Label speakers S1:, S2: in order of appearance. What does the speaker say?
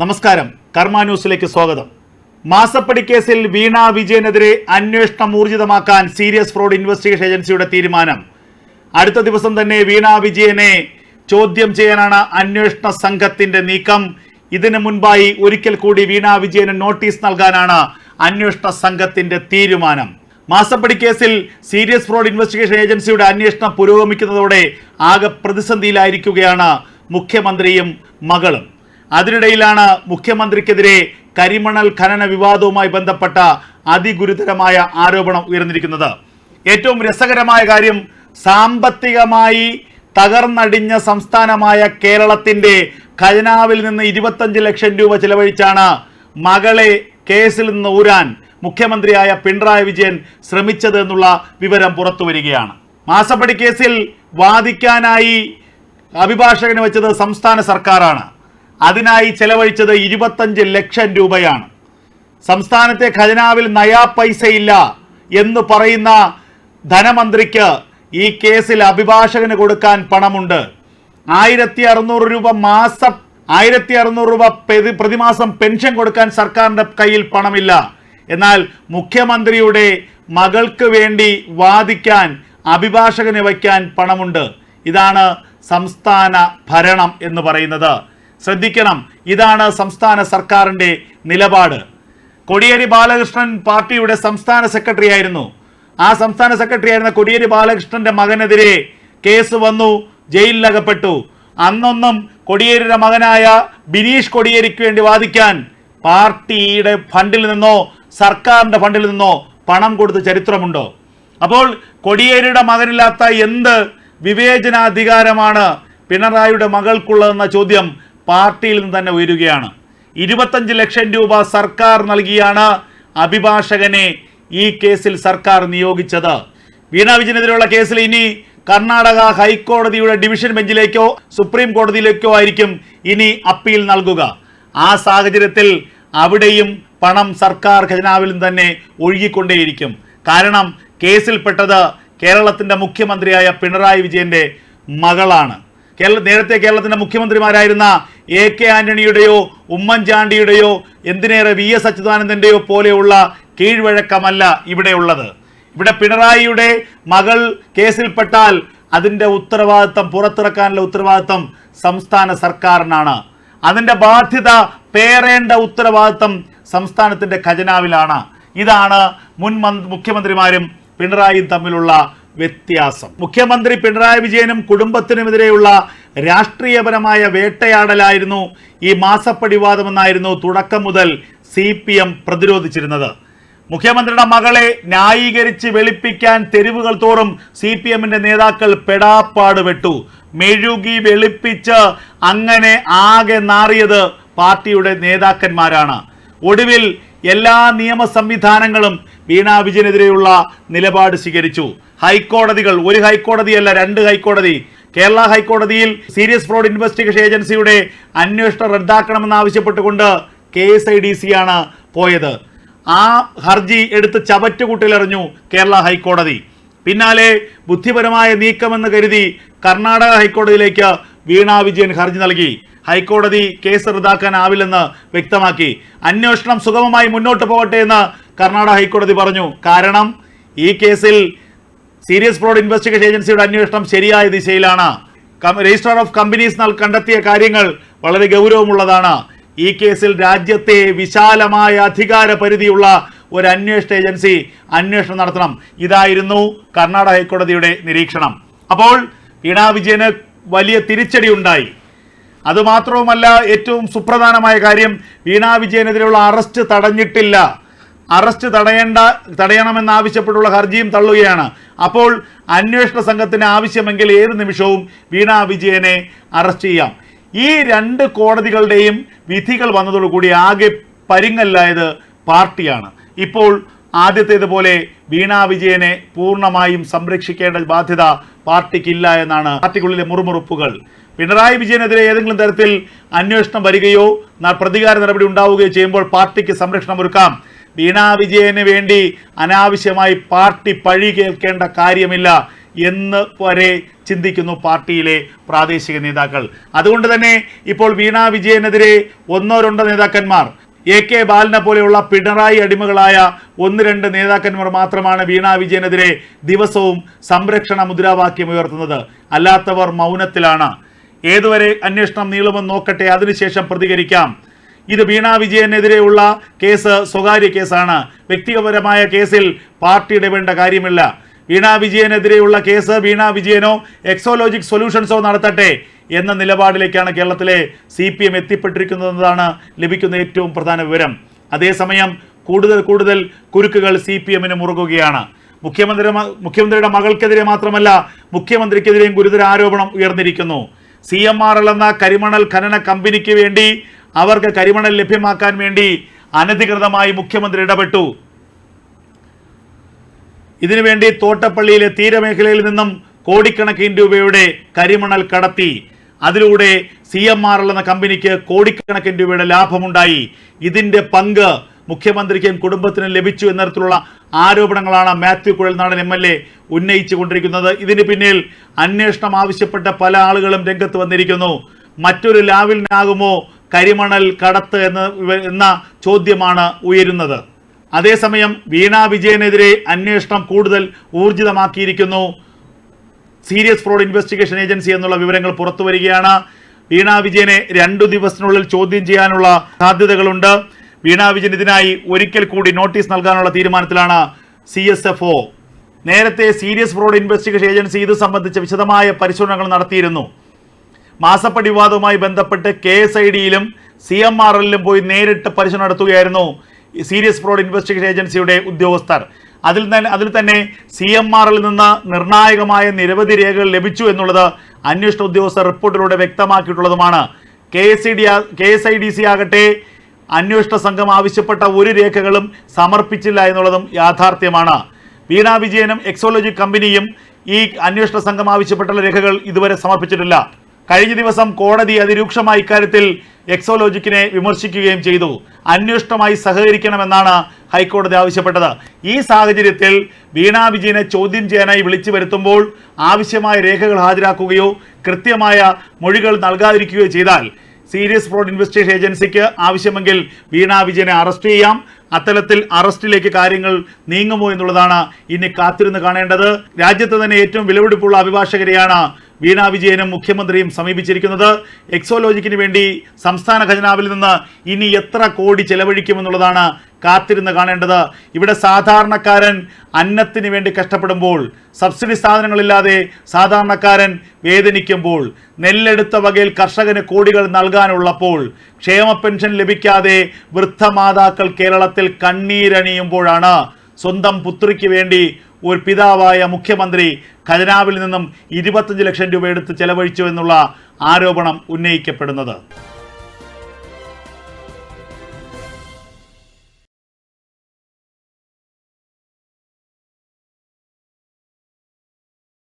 S1: നമസ്കാരം. കർമ്മ ന്യൂസിലേക്ക് സ്വാഗതം. മാസപ്പടി കേസിൽ വീണ വിജയനെതിരെ അന്വേഷണം ഊർജിതമാക്കാൻ സീരിയസ് ഫ്രോഡ് ഇൻവെസ്റ്റിഗേഷൻ ഏജൻസിയുടെ തീരുമാനം. അടുത്ത ദിവസം തന്നെ വീണ വിജയനെ ചോദ്യം ചെയ്യാനാണ് അന്വേഷണ സംഘത്തിന്റെ നീക്കം. ഇതിനു മുൻപായി ഒരിക്കൽ കൂടി വീണ വിജയന് നോട്ടീസ് നൽകാനാണ് അന്വേഷണ സംഘത്തിന്റെ തീരുമാനം. മാസപ്പടി കേസിൽ സീരിയസ് ഫ്രോഡ് ഇൻവെസ്റ്റിഗേഷൻ ഏജൻസിയുടെ അന്വേഷണം പുരോഗമിക്കുന്നതോടെ ആകെ പ്രതിസന്ധിയിലായിരിക്കുകയാണ് മുഖ്യമന്ത്രിയും മകളും. അതിനിടയിലാണ് മുഖ്യമന്ത്രിക്കെതിരെ കരിമണൽ ഖനന വിവാദവുമായി ബന്ധപ്പെട്ട അതിഗുരുതരമായ ആരോപണം ഉയർന്നിരിക്കുന്നത്. ഏറ്റവും രസകരമായ കാര്യം സാമ്പത്തികമായി തകർന്നടിഞ്ഞ സംസ്ഥാനമായ കേരളത്തിന്റെ ഖജനാവിൽ നിന്ന് ഇരുപത്തഞ്ച് ലക്ഷം രൂപ ചിലവഴിച്ചാണ് മകളെ കേസിൽ നിന്ന് ഊരാൻ മുഖ്യമന്ത്രിയായ പിണറായി വിജയൻ ശ്രമിച്ചത് എന്നുള്ള വിവരം പുറത്തു വരികയാണ്. മാസപ്പടി കേസിൽ വാദിക്കാനായി അഭിഭാഷകന് വെച്ചത് സംസ്ഥാന സർക്കാരാണ്. അതിനായി ചെലവഴിച്ചത് ഇരുപത്തഞ്ച് ലക്ഷം രൂപയാണ്. സംസ്ഥാനത്തെ ഖജനാവിൽ നയാ പൈസയില്ല എന്ന് പറയുന്ന ധനമന്ത്രിക്ക് ഈ കേസിൽ അഭിഭാഷകന് കൊടുക്കാൻ പണമുണ്ട്. ആയിരത്തി അറുന്നൂറ് രൂപ മാസം ആയിരത്തി അറുന്നൂറ് രൂപ പ്രതി പ്രതിമാസം പെൻഷൻ കൊടുക്കാൻ സർക്കാരിന്റെ കയ്യിൽ പണമില്ല. എന്നാൽ മുഖ്യമന്ത്രിയുടെ മകൾക്ക് വേണ്ടി വാദിക്കാൻ അഭിഭാഷകന് വയ്ക്കാൻ പണമുണ്ട്. ഇതാണ് സംസ്ഥാന ഭരണം എന്ന് പറയുന്നത്. ശ്രദ്ധിക്കണം. ഇതാണ് സംസ്ഥാന സർക്കാരിന്റെ നിലപാട്. കൊടിയേരി ബാലകൃഷ്ണൻ പാർട്ടിയുടെ സംസ്ഥാന സെക്രട്ടറി ആയിരുന്നു. ആ സംസ്ഥാന സെക്രട്ടറി ആയിരുന്ന കൊടിയേരി ബാലകൃഷ്ണന്റെ മകനെതിരെ കേസ് വന്നു ജയിലിലകപ്പെട്ടു. അന്നൊന്നും കൊടിയേരിയുടെ മകനായ ബിനീഷ് കൊടിയേരിക്ക് വേണ്ടി വാദിക്കാൻ പാർട്ടിയുടെ ഫണ്ടിൽ നിന്നോ സർക്കാരിന്റെ ഫണ്ടിൽ നിന്നോ പണം കൊടുത്ത ചരിത്രമുണ്ടോ? അപ്പോൾ കൊടിയേരിയുടെ മകനില്ലാത്ത എന്ത് വിവേചനാധികാരമാണ് പിണറായിയുടെ മകൾക്കുള്ളതെന്ന ചോദ്യം പാർട്ടിയിൽ നിന്ന് തന്നെ ഉയരുകയാണ്. ഇരുപത്തഞ്ച് ലക്ഷം രൂപ സർക്കാർ നൽകിയാണ് അഭിഭാഷകനെ ഈ കേസിൽ സർക്കാർ നിയോഗിച്ചത്. വീണ വിജയനെതിരെയുള്ള കേസിൽ ഇനി കർണാടക ഹൈക്കോടതിയുടെ ഡിവിഷൻ ബെഞ്ചിലേക്കോ സുപ്രീം കോടതിയിലേക്കോ ആയിരിക്കും ഇനി അപ്പീൽ നൽകുക. ആ സാഹചര്യത്തിൽ അവിടെയും പണം സർക്കാർ ഖജനാവിൽ നിന്ന് തന്നെ ഒഴുകിക്കൊണ്ടേയിരിക്കും. കാരണം കേസിൽപ്പെട്ടത് കേരളത്തിന്റെ മുഖ്യമന്ത്രിയായ പിണറായി വിജയന്റെ മകളാണ്. കേരള നേരത്തെ കേരളത്തിന്റെ മുഖ്യമന്ത്രിമാരായിരുന്ന എ കെ ആന്റണിയുടെയോ ഉമ്മൻചാണ്ടിയുടെയോ എന്തിനേറെ വി എസ് അച്യുതാനന്ദന്റെയോ പോലെയുള്ള കീഴ്വഴക്കമല്ല ഇവിടെ ഉള്ളത്. ഇവിടെ പിണറായിയുടെ മകൾ കേസിൽപ്പെട്ടാൽ അതിന്റെ ഉത്തരവാദിത്തം പുറത്തിറക്കാനുള്ള ഉത്തരവാദിത്തം സംസ്ഥാന സർക്കാരിനാണ്. അതിന്റെ ബാധ്യത പേറേണ്ട ഉത്തരവാദിത്തം സംസ്ഥാനത്തിന്റെ ഖജനാവിലാണ്. ഇതാണ് മുൻ മന്ത്രി- മുഖ്യമന്ത്രിമാരും പിണറായിയും തമ്മിലുള്ള വ്യത്യാസം. മുഖ്യമന്ത്രി പിണറായി വിജയനും കുടുംബത്തിനുമെതിരെയുള്ള രാഷ്ട്രീയപരമായ വേട്ടയാടലായിരുന്നു ഈ മാസപ്പടി വിവാദമെന്നായിരുന്നു തുടക്കം മുതൽ സി പി എം പ്രതിരോധിച്ചിരുന്നത്. മുഖ്യമന്ത്രിയുടെ മകളെ ന്യായീകരിച്ച് വെളുപ്പിക്കാൻ തെരുവുകൾ തോറും സി പി എമ്മിന്റെ നേതാക്കൾ പെടാപ്പാട് വെട്ടു. മെഴുകി വെളുപ്പിച്ച് അങ്ങനെ ആകെ നാറിയത് പാർട്ടിയുടെ നേതാക്കന്മാരാണ്. ഒടുവിൽ എല്ലാ നിയമ സംവിധാനങ്ങളും വീണ വിജയനെതിരെയുള്ള നിലപാട് സ്വീകരിച്ചു. ഹൈക്കോടതികൾ ഒരു ഹൈക്കോടതിയല്ല രണ്ട് ഹൈക്കോടതി. കേരള ഹൈക്കോടതിയിൽ സീരിയസ് ഫ്രോഡ് ഇൻവെസ്റ്റിഗേഷൻ ഏജൻസിയുടെ അന്വേഷണം റദ്ദാക്കണമെന്ന് ആവശ്യപ്പെട്ടുകൊണ്ട് K S I D C ആണ് പോയത്. ആ ഹർജി എടുത്ത് ചവറ്റുകുട്ടിലെറിഞ്ഞു കേരള ഹൈക്കോടതി. പിന്നാലെ ബുദ്ധിപരമായ നീക്കമെന്ന് കരുതി കർണാടക ഹൈക്കോടതിയിലേക്ക് വീണ വിജയൻ ഹർജി നൽകി. ഹൈക്കോടതി കേസ് റദ്ദാക്കാനാവില്ലെന്ന് വ്യക്തമാക്കി. അന്വേഷണം സുഗമമായി മുന്നോട്ട് പോകട്ടെ എന്ന് കർണാടക ഹൈക്കോടതി പറഞ്ഞു കാരണം ഈ കേസിൽ സീരിയസ് ഫ്രോഡ് ഇൻവെസ്റ്റിഗേഷൻ ഏജൻസിയുടെ അന്വേഷണം ശരിയായ ദിശയിലാണ്. രജിസ്ട്രാർ ഓഫ് കമ്പനീസ് കണ്ടെത്തിയ കാര്യങ്ങൾ വളരെ ഗൗരവമുള്ളതാണ്. ഈ കേസിൽ രാജ്യത്തെ വിശാലമായ അധികാര പരിധിയുള്ള ഒരു അന്വേഷണ ഏജൻസി അന്വേഷണം നടത്തണം. ഇതായിരുന്നു കർണാടക ഹൈക്കോടതിയുടെ നിരീക്ഷണം. അപ്പോൾ വീണാ വിജയന് വലിയ തിരിച്ചടി ഉണ്ടായി. അതുമാത്രവുമല്ല ഏറ്റവും സുപ്രധാനമായ കാര്യം വീണാ വിജയനെതിരെയുള്ള അറസ്റ്റ് തടഞ്ഞിട്ടില്ല. അറസ്റ്റ് തടയേണ്ട തടയണമെന്നാവശ്യപ്പെട്ടുള്ള ഹർജിയും തള്ളുകയാണ്. അപ്പോൾ അന്വേഷണ സംഘത്തിന് ആവശ്യമെങ്കിൽ ഏത് നിമിഷവും വീണ വിജയനെ അറസ്റ്റ് ചെയ്യാം. ഈ രണ്ട് കോടതികളുടെയും വിധികൾ വന്നതോടുകൂടി ആകെ പരിങ്ങല്ലായത് പാർട്ടിയാണ്. ഇപ്പോൾ ആദ്യത്തേതുപോലെ വീണ വിജയനെ പൂർണമായും സംരക്ഷിക്കേണ്ട ബാധ്യത പാർട്ടിക്കില്ല എന്നാണ് പാർട്ടിക്കുള്ളിലെ മുറുമുറുപ്പുകൾ. പിണറായി വിജയനെതിരെ ഏതെങ്കിലും തരത്തിൽ അന്വേഷണം വരികയോ പ്രതികാര നടപടി ഉണ്ടാവുകയോ ചെയ്യുമ്പോൾ പാർട്ടിക്ക് സംരക്ഷണം ഒരുക്കാം. വീണ വിജയന് വേണ്ടി അനാവശ്യമായി പാർട്ടി പഴി കേൾക്കേണ്ട കാര്യമില്ല എന്ന് വരെ ചിന്തിക്കുന്നു പാർട്ടിയിലെ പ്രാദേശിക നേതാക്കൾ. അതുകൊണ്ട് തന്നെ ഇപ്പോൾ വീണാ വിജയനെതിരെ ഒന്നോ രണ്ടോ നേതാക്കന്മാർ എ കെ ബാലനെ പോലെയുള്ള പിണറായി അടിമകളായ ഒന്ന് രണ്ട് നേതാക്കന്മാർ മാത്രമാണ് വീണ വിജയനെതിരെ ദിവസവും സംരക്ഷണ മുദ്രാവാക്യം ഉയർത്തുന്നത്. അല്ലാത്തവർ മൗനത്തിലാണ്. ഏതുവരെ അന്വേഷണം നീളുമെന്ന് നോക്കട്ടെ അതിനുശേഷം പ്രതികരിക്കാം. ഇത് വീണ വിജയനെതിരെയുള്ള കേസ് സ്വകാര്യ കേസാണ്. വ്യക്തിപരമായ കേസിൽ പാർട്ടി ഇടപെടേണ്ട കാര്യമില്ല. വീണ വിജയനെതിരെയുള്ള കേസ് വീണ വിജയനോ എക്സോലോജിക് സൊല്യൂഷൻസോ നടത്തട്ടെ എന്ന നിലപാടിലേക്കാണ് കേരളത്തിലെ സി പി എം എത്തിപ്പെട്ടിരിക്കുന്നതെന്നതാണ് ലഭിക്കുന്ന ഏറ്റവും പ്രധാന വിവരം. അതേസമയം കൂടുതൽ കൂടുതൽ കുരുക്കുകൾ സി പി എമ്മിന് മുറുകുകയാണ്. മുഖ്യമന്ത്രി മുഖ്യമന്ത്രിയുടെ മകൾക്കെതിരെ മാത്രമല്ല മുഖ്യമന്ത്രിക്കെതിരെയും ഗുരുതര ആരോപണം ഉയർന്നിരിക്കുന്നു. സി എം ആർ എന്ന കരിമണൽ ഖനന കമ്പനിക്ക് വേണ്ടി അവർക്ക് കരിമണൽ ലഭ്യമാക്കാൻ വേണ്ടി അനധികൃതമായി മുഖ്യമന്ത്രി ഇടപെട്ടു. ഇതിനുവേണ്ടി തോട്ടപ്പള്ളിയിലെ തീരമേഖലയിൽ നിന്നും കോടിക്കണക്കിന് രൂപയുടെ കരിമണൽ കടത്തി. അതിലൂടെ സി എം ആർ എൽ എന്ന കമ്പനിക്ക് കോടിക്കണക്കിന് രൂപയുടെ ലാഭമുണ്ടായി. ഇതിന്റെ പങ്ക് മുഖ്യമന്ത്രിക്കും കുടുംബത്തിനും ലഭിച്ചു എന്ന തരത്തിലുള്ള ആരോപണങ്ങളാണ് Mathew Kuzhalnadan M L A ഉന്നയിച്ചുകൊണ്ടിരിക്കുന്നത്. ഇതിന് പിന്നിൽ അന്വേഷണം ആവശ്യപ്പെട്ട പല ആളുകളും രംഗത്ത് വന്നിരിക്കുന്നു. മറ്റൊരു ലാവിലിനാകുമോ കരിമണൽ കടത്ത് എന്ന് എന്ന ചോദ്യമാണ് ഉയരുന്നത്. അതേസമയം വീണ വിജയനെതിരെ അന്വേഷണം കൂടുതൽ ഊർജിതമാക്കിയിരിക്കുന്നു. സീരിയസ് ഫ്രോഡ് ഇൻവെസ്റ്റിഗേഷൻ ഏജൻസി എന്നുള്ള വിവരങ്ങൾ പുറത്തു വരികയാണ്. വീണ വിജയനെ രണ്ടു ദിവസത്തിനുള്ളിൽ ചോദ്യം ചെയ്യാനുള്ള സാധ്യതകളുണ്ട്. വീണ വിജയൻ ഇതിനായി ഒരിക്കൽ കൂടി നോട്ടീസ് നൽകാനുള്ള തീരുമാനത്തിലാണ് സി എസ് എഫ് ഒ. നേരത്തെ സീരിയസ് ഫ്രോഡ് ഇൻവെസ്റ്റിഗേഷൻ ഏജൻസി ഇത് സംബന്ധിച്ച വിശദമായ പരിശോധനകൾ നടത്തിയിരുന്നു. മാസപ്പടി വിവാദവുമായി ബന്ധപ്പെട്ട് കെ എസ് ഐ ഡിയിലും സി എം ആർ എല്ലിലും പോയി നേരിട്ട് പരിശോധന നടത്തുകയായിരുന്നു സീരിയസ് ഫ്രോഡ് ഇൻവെസ്റ്റിഗേഷൻ ഏജൻസിയുടെ ഉദ്യോഗസ്ഥർ. അതിൽ തന്നെ അതിൽ തന്നെ സി എം ആറിൽ നിന്ന് നിർണായകമായ നിരവധി രേഖകൾ ലഭിച്ചു എന്നുള്ളത് അന്വേഷണ ഉദ്യോഗസ്ഥർ റിപ്പോർട്ടിലൂടെ വ്യക്തമാക്കിയിട്ടുള്ളതുമാണ്. K S D K S I D C ആകട്ടെ അന്വേഷണ സംഘം ആവശ്യപ്പെട്ട ഒരു രേഖകളും സമർപ്പിച്ചില്ല എന്നുള്ളതും യാഥാർത്ഥ്യമാണ്. വീണ വിജയനും എക്സോളജി കമ്പനിയും ഈ അന്വേഷണ സംഘം ആവശ്യപ്പെട്ടുള്ള രേഖകൾ ഇതുവരെ സമർപ്പിച്ചിട്ടില്ല. കഴിഞ്ഞ ദിവസം കോടതി അതിരൂക്ഷമായ ഇക്കാര്യത്തിൽ എക്സോലോജിക്കിനെ വിമർശിക്കുകയും ചെയ്തു. അന്വേഷണമായി സഹകരിക്കണമെന്നാണ് ഹൈക്കോടതി ആവശ്യപ്പെട്ടത്. ഈ സാഹചര്യത്തിൽ വീണ വിജയനെ ചോദ്യം ചെയ്യാനായി വിളിച്ചു വരുത്തുമ്പോൾ ആവശ്യമായ രേഖകൾ ഹാജരാക്കുകയോ കൃത്യമായ മൊഴികൾ നൽകാതിരിക്കുകയോ ചെയ്താൽ സീരിയസ് ഫ്രോഡ് ഇൻവെസ്റ്റിഗേഷൻ ഏജൻസിക്ക് ആവശ്യമെങ്കിൽ വീണ വിജയനെ അറസ്റ്റ് ചെയ്യാം. അത്തരത്തിൽ അറസ്റ്റിലേക്ക് കാര്യങ്ങൾ നീങ്ങുമോ എന്നുള്ളതാണ് ഇനി കാത്തിരുന്ന് കാണേണ്ടത്. രാജ്യത്ത് തന്നെ ഏറ്റവും വിലപിടിപ്പുള്ള അഭിഭാഷകരെയാണ് വീണ വിജയനും മുഖ്യമന്ത്രിയും സമീപിച്ചിരിക്കുന്നത് എക്സോലോജിക്കിന് വേണ്ടി സംസ്ഥാന ഖജനാവിൽ നിന്ന് ഇനി എത്ര കോടി ചെലവഴിക്കുമെന്നുള്ളതാണ് കാത്തിരുന്ന് കാണേണ്ടത്. ഇവിടെ സാധാരണക്കാരൻ അന്നത്തിന് വേണ്ടി കഷ്ടപ്പെടുമ്പോൾ സബ്സിഡി സാധനങ്ങളില്ലാതെ സാധാരണക്കാരൻ വേദനിക്കുമ്പോൾ നെല്ലെടുത്ത വകയിൽ കർഷകന് കോടികൾ നൽകാനുള്ളപ്പോൾ ക്ഷേമ പെൻഷൻ ലഭിക്കാതെ വൃദ്ധമാതാക്കൾ കേരളത്തിൽ കണ്ണീരണിയുമ്പോഴാണ് സ്വന്തം പുത്രിക്ക് വേണ്ടി ഒരു പിതാവായ മുഖ്യമന്ത്രി ഖജനാവിൽ നിന്നും ഇരുപത്തഞ്ച് ലക്ഷം രൂപ എടുത്ത് ചെലവഴിച്ചു എന്നുള്ള ആരോപണം ഉന്നയിക്കപ്പെടുന്നത്.